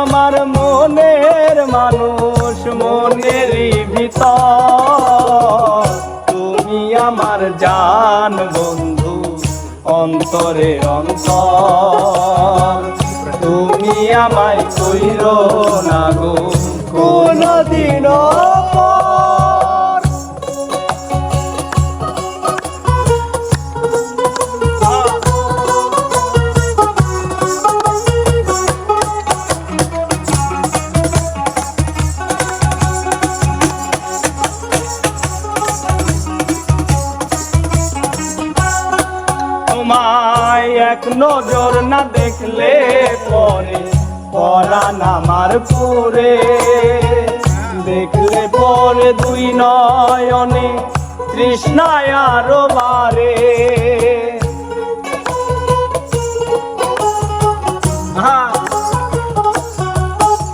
আমার মনের মানুষ মনের ভিতর। তুমি আমার জান বন্ধু, অন্তরে অন্তর। তুমি আমায় কইর না গো কোনদিন এক নজর না দেখলে পরে পরাণ আমার পুরে। দেখলে পরে দুই নয়নে তৃষ্ণায় আরও বারে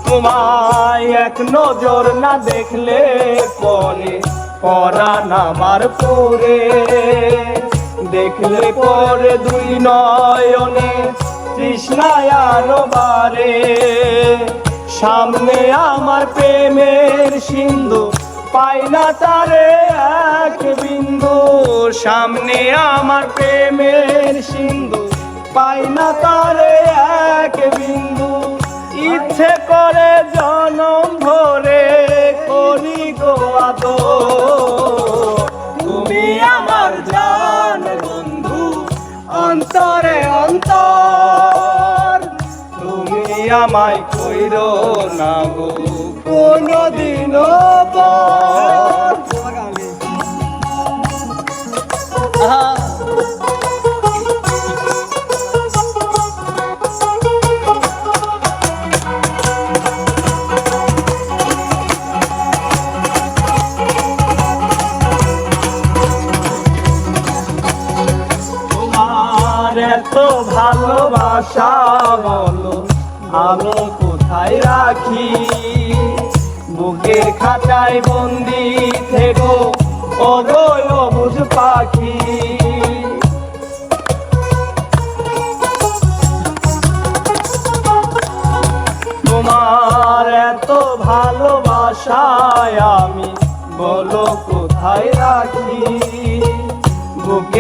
তোমায় এক নজর না দেখলে পরে পরাণ আমার পুরে। দেখলে পরে দুই নয়নে তৃষ্ণায় বারে সামনে আমার প্রেমের সিন্ধু, পাই না তারে এক বিন্দু। সামনে আমার প্রেমের সিন্ধু, পাই না তারে এক বিন্দু। ইচ্ছে করে জনম ভরে অন্তরে অন্তর তুমি আমায় কইরো না গো। কোনদিন এত ভালোবাসা বলো, আমি কোথায় রাখি? বুকের খাটায় বন্দি থেকো অগয় বুঝ পাখি। তোমার এত ভালোবাসায় আমি বলো কোথায় রাখি?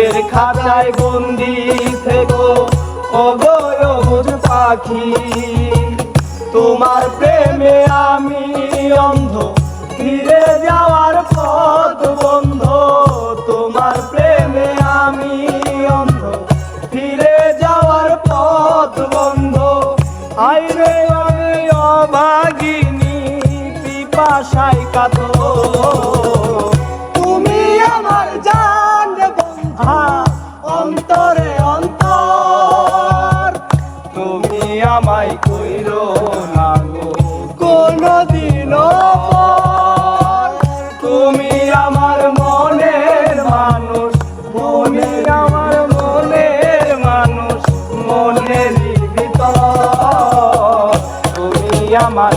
বুকের খাতায় বন্দি থেকো। অগয় বুঝ পাখি, তোমার প্রেমে আমি অন্ধ। ফিরে যাওয়ার পথ বন্ধ। তোমার প্রেমে আমি অন্ধ। ফিরে যাওয়ার পথ বন্ধ। আইরে অভাগিনী, পিপাসায় কাতো আমার